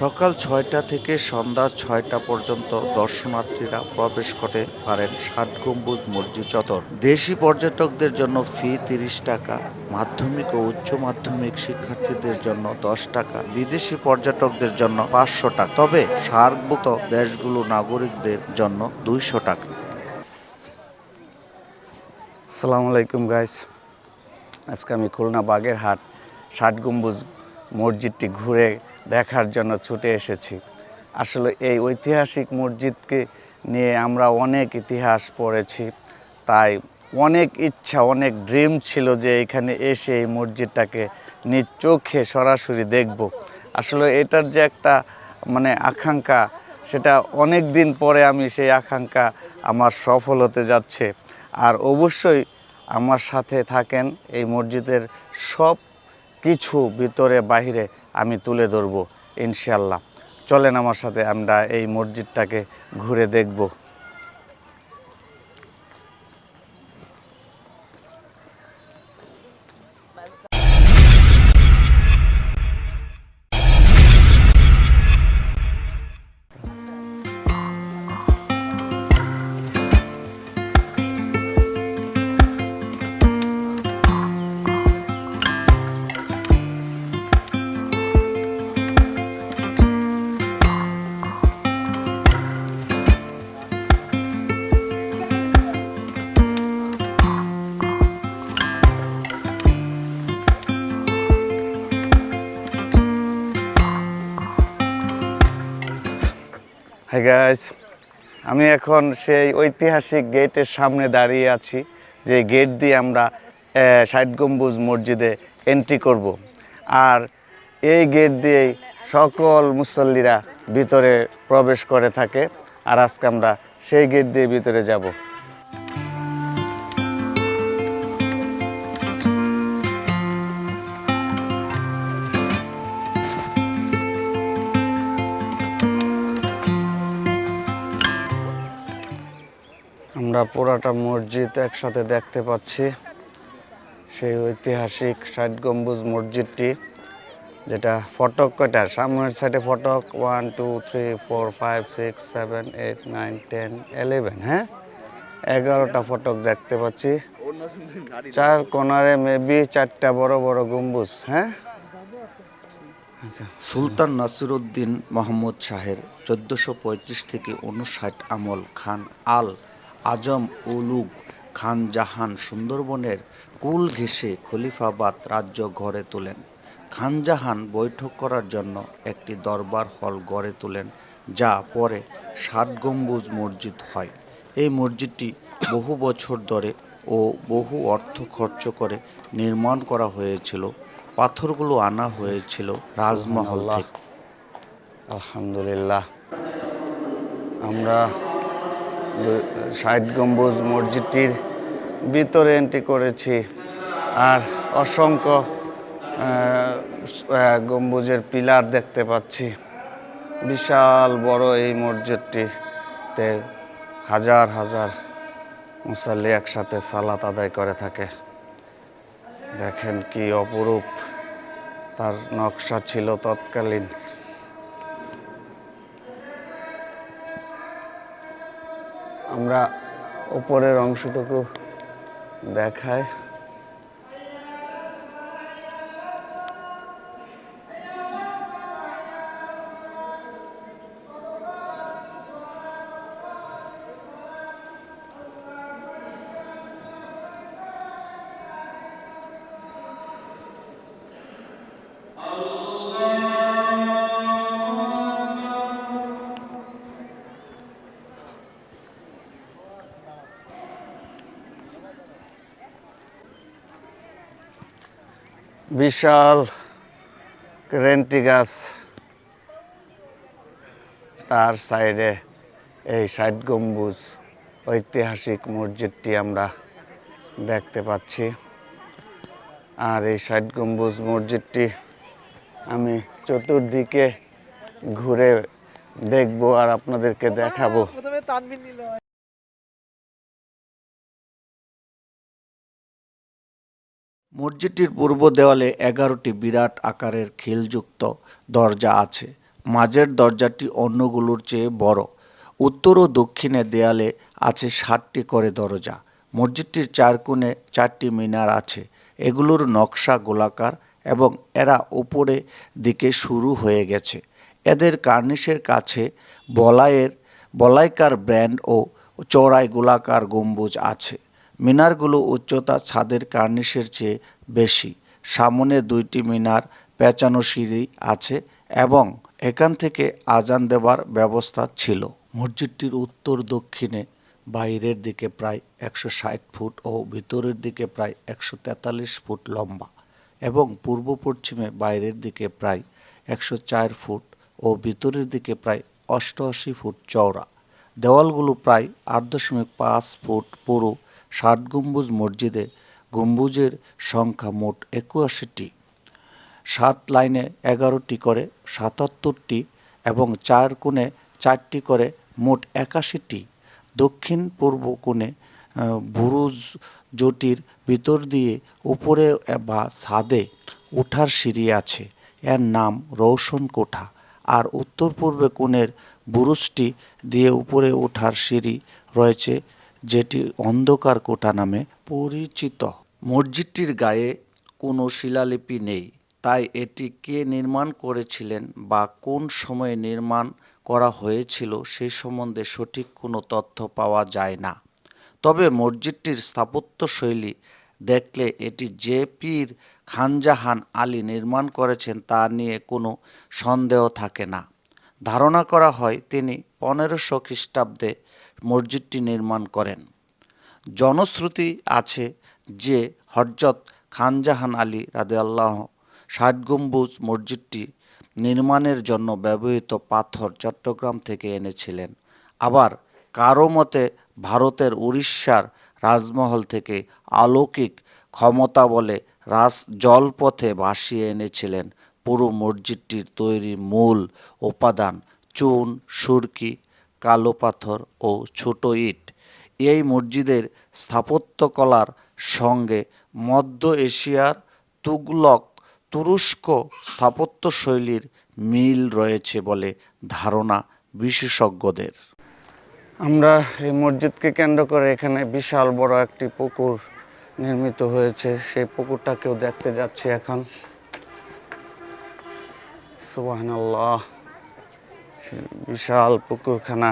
সকাল ছয়টা থেকে সন্ধ্যা ছয়টা পর্যন্ত দর্শনার্থীরা প্রবেশ করতে পারেন ষাট গম্বুজ মসজিদ চত্বর। দেশি পর্যটকদের জন্য ফি তিরিশ টাকা, মাধ্যমিক ও উচ্চ মাধ্যমিক শিক্ষার্থীদের জন্য দশ টাকা, বিদেশি পর্যটকদের জন্য পাঁচশো টাকা। তবে সার্কভুক্ত দেশগুলো নাগরিকদের জন্য দুইশো টাকা। আসসালামু আলাইকুম গাইস আজকে আমি খুলনা বাগেরহাট ষাট গম্বুজ মসজিদটি ঘুরে দেখার জন্য ছুটে এসেছি। আসলে এই ঐতিহাসিক মসজিদকে নিয়ে আমরা অনেক ইতিহাস পড়েছি। তাই অনেক ইচ্ছা, অনেক ড্রিম ছিল যে এখানে এসে এই মসজিদটাকে নিজ চোখে সরাসরি দেখব। আসলে এটার যে একটা মানে আকাঙ্ক্ষা, সেটা অনেক দিন পরে আমি সেই আকাঙ্ক্ষা আমার সফল হতে যাচ্ছে। আর অবশ্যই আমার সাথে থাকেন এই মসজিদের সব কিছু ভিতরে, বাহিরে আমি তুলে ধরবো ইনশাল্লাহ চলেন আমার সাথে আমরা এই মসজিদটাকে ঘুরে দেখব। গাইস আমি এখন সেই ঐতিহাসিক গেটের সামনে দাঁড়িয়ে আছি, যে গেট দিয়ে আমরা ষাট গম্বুজ মসজিদে এন্ট্রি করব। আর এই গেট দিয়েই সকল মুসল্লিরা ভিতরে প্রবেশ করে থাকে। আর আজকে আমরা সেই গেট দিয়ে ভিতরে যাব। আমরা পুরাটা মসজিদ একসাথে দেখতে পাচ্ছি। সেই ঐতিহাসিক ষাট গম্বুজ মসজিদটি, যেটা ফটক কয়টা? সামনের সাইডে ফটক one two three four five six seven eight nine ten eleven হ্যাঁ? এগারোটা ফটক দেখতে পাচ্ছি। চার কোনারে মেবি চারটা বড় বড় গম্বুজ হ্যাঁ? আচ্ছা। সুলতান নাসিরুদ্দিন মোহাম্মদ শাহের চোদ্দোশো পঁয়ত্রিশ থেকে উনষাট আমল খান আল আজম উলুগ খান জাহান সুন্দরবনের কুল ঘেঁষে খলিফাবাদ রাজ্য গড়ে তোলেন। খান জাহান বৈঠক করার জন্য একটি দরবার হল গড়ে তোলেন যা পরে ষাট গম্বুজ মসজিদ হয়। এই মসজিদটি বহু বছর ধরে ও বহু অর্থ খরচ করে নির্মাণ করা হয়েছিল। পাথরগুলো আনা হয়েছিল রাজমহল আল্লাহ। থেকে। আলহামদুলিল্লাহ। আমরা ষাট গম্বুজ মসজিদটির ভিতরে এন্ট্রি করেছি। আর অসংখ্য গম্বুজের পিলার দেখতে পাচ্ছি। বিশাল বড় এই মসজিদটিতে হাজার হাজার মুসাল্লি একসাথে সালাত আদায় করে থাকে। দেখেন কি অপরূপ, তার নকশা ছিল তৎকালীন। আমরা উপরের অংশটুকু দেখাই। বিশাল রেন্টি গাছ তার সাইডে এই ষাট গম্বুজ ঐতিহাসিক মসজিদটি আমরা দেখতে পাচ্ছি। আর এই ষাট গম্বুজ মসজিদটি আমি চতুর্দিকে ঘুরে দেখব আর আপনাদেরকে দেখাবো। মসজিদটির পূর্ব দেওয়ালে এগারোটি বিরাট আকারের খিলযুক্ত দরজা আছে। মাঝের দরজাটি অন্যগুলোর চেয়ে বড়। উত্তর ও দক্ষিণে দেয়ালে আছে ষাটটি করে দরজা। মসজিদটির চার কোণে চারটি মিনার আছে। এগুলোর নকশা গোলাকার এবং এরা উপরে দিকে শুরু হয়ে গেছে। এদের কার্নিশের কাছে বলাইয়ের বলাইকার ব্র্যান্ড ও চড়াই গোলাকার গম্বুজ আছে। মিনারগুলো উচ্চতা ছাদের কার্নিশের চেয়ে বেশি। সামনে দুইটি মিনার, পেঁচানো সিঁড়ি আছে এবং এখান থেকে আজান দেবার ব্যবস্থা ছিল। মসজিদটির উত্তর দক্ষিণে বাইরের দিকে প্রায় একশো ষাট ফুট ও ভিতরের দিকে প্রায় একশো তেতাল্লিশ ফুট লম্বা এবং পূর্ব পশ্চিমে বাইরের দিকে প্রায় একশো চার ফুট ও ভিতরের দিকে প্রায় অষ্টআশি ফুট চওড়া। দেওয়ালগুলো প্রায় আট দশমিক পাঁচ ফুট পুরো ষাট গম্বুজ মসজিদে গম্বুজের সংখ্যা মোট একুয়াশিটি। সাত লাইনে এগারোটি করে সাতাত্তরটি এবং চার কোণে চারটি করে মোট একাশিটি। দক্ষিণ পূর্ব কোণে বুরুজ জটির ভিতর দিয়ে উপরে বা ছাদে ওঠার সিঁড়ি আছে। এর নাম রৌশন কোঠা। আর উত্তর পূর্বে কোণের বুরুজটি দিয়ে উপরে ওঠার সিঁড়ি রয়েছে যেটি অন্ধকার কোটা নামে পরিচিত। মসজিদটির গায়ে কোনো শিলালিপি নেই। তাই এটি কে নির্মাণ করেছিলেন বা কোন সময়ে নির্মাণ করা হয়েছিল সে সম্বন্ধে সঠিক কোনো তথ্য পাওয়া যায় না। তবে মসজিদটির স্থাপত্যশৈলী দেখলে এটি যে পীর খানজাহান আলী নির্মাণ করেছেন তা নিয়ে কোনো সন্দেহ থাকে না। ধারণা করা হয় তিনি পনেরোশো খ্রিস্টাব্দে মসজিদটি নির্মাণ করেন। জনশ্রুতি আছে যে হরজত খানজাহান আলী রাদিয়াল্লাহ ষাট গম্বুজ মসজিদটি নির্মাণের জন্য ব্যবহৃত পাথর চট্টগ্রাম থেকে এনেছিলেন। আবার কারও মতে ভারতের উড়িষ্যার রাজমহল থেকে আলৌকিক ক্ষমতা বলে রাজ জলপথে ভাসিয়ে এনেছিলেন। পুরো মসজিদটির তৈরি মূল উপাদান চুন, সুরকি কালো পাথর ও ছোট ইট। এই মসজিদের স্থাপত্যকলার সঙ্গে মধ্য এশিয়ার তুগলক তুরস্ক স্থাপত্যশৈলীর মিল রয়েছে বলে ধারণা বিশেষজ্ঞদের। আমরা এই মসজিদকে কেন্দ্র করে এখানে বিশাল বড় একটি পুকুর নির্মিত হয়েছে। সেই পুকুরটাকেও দেখতে যাচ্ছি এখন। সেই বিশাল পুকুরখানা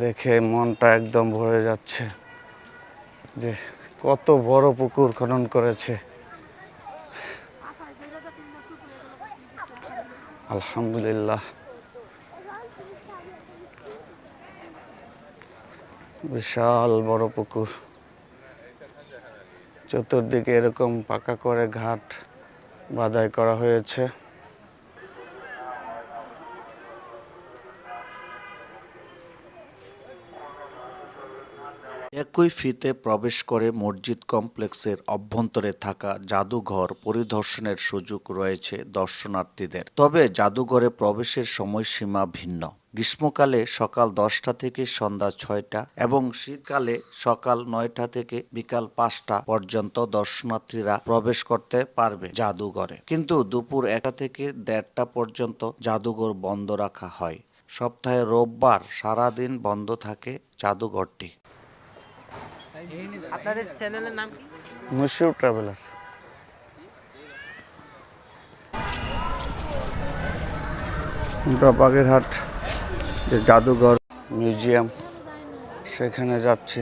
দেখে মনটা একদম ভরে যাচ্ছে যে কত বড় পুকুর খনন করেছে। আলহামদুলিল্লাহ। বিশাল বড় পুকুর। চতুর্দিকে এরকম পাকা করে ঘাট বাধাই করা হয়েছে। একই ফিতে প্রবেশ করে মসজিদ কমপ্লেক্সের অভ্যন্তরে থাকা জাদুঘর পরিদর্শনের সুযোগ রয়েছে দর্শনার্থীদের। তবে জাদুঘরে প্রবেশের সময়সীমা ভিন্ন। গ্রীষ্মকালে সকাল দশটা থেকে সন্ধ্যা ছয়টা এবং শীতকালে সকাল নয়টা থেকে বিকাল পাঁচটা পর্যন্ত দর্শনার্থীরা প্রবেশ করতে পারবে জাদুঘরে। কিন্তু দুপুর একটা থেকে দেড়টা পর্যন্ত জাদুঘর বন্ধ রাখা হয়। সপ্তাহে রোববার সারাদিন বন্ধ থাকে জাদুঘরটি। আপনাদের চ্যানেলের নাম কি? মুশিউ ট্রাভেলার। আমরা বাগেরহাট যে জাদুঘর মিউজিয়াম সেখানে যাচ্ছি।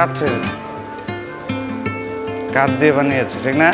কাঠের কাঠ দিয়ে বানিয়েছে ঠিক না?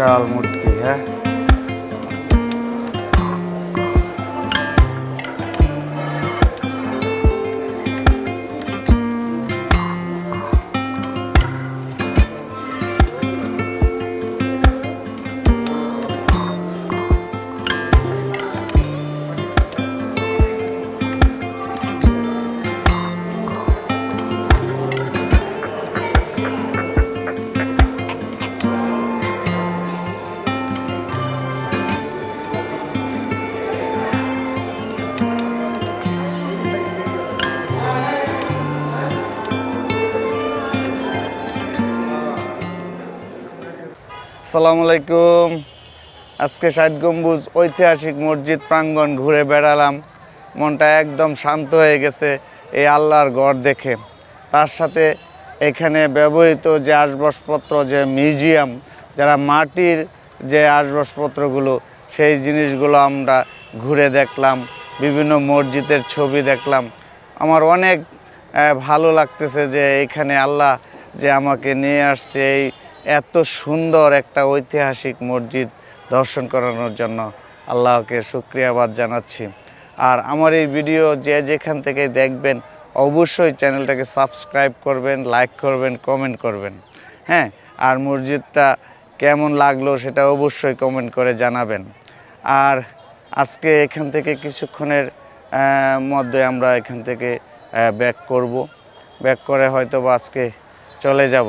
বিশাল মূর্তি আসসালামু আলাইকুম। আজকে ষাট গম্বুজ ঐতিহাসিক মসজিদ প্রাঙ্গণ ঘুরে বেড়ালাম। মনটা একদম শান্ত হয়ে গেছে এই আল্লাহর গড় দেখে। তার সাথে এখানে ব্যবহৃত যে আসবাবপত্র, যে মিউজিয়াম, যারা মাটির যে আসবাবপত্রগুলো, সেই জিনিসগুলো আমরা ঘুরে দেখলাম। বিভিন্ন মসজিদের ছবি দেখলাম। আমার অনেক ভালো লাগতেছে যে এখানে আল্লাহ যে আমাকে নিয়ে আসছে এই এত সুন্দর একটা ঐতিহাসিক মসজিদ দর্শন করানোর জন্য আল্লাহকে শুক্রিয়াবাদ জানাচ্ছি। আর আমার এই ভিডিও যে যেখান থেকে দেখবেন, অবশ্যই চ্যানেলটাকে সাবস্ক্রাইব করবেন, লাইক করবেন, কমেন্ট করবেন। হ্যাঁ আর মসজিদটা কেমন লাগল সেটা অবশ্যই কমেন্ট করে জানাবেন। আর আজকে এখান থেকে কিছুক্ষণের মধ্যে আমরা এখান থেকে ব্যাক করব। ব্যাক করে হয়তো বা আজকে চলে যাব।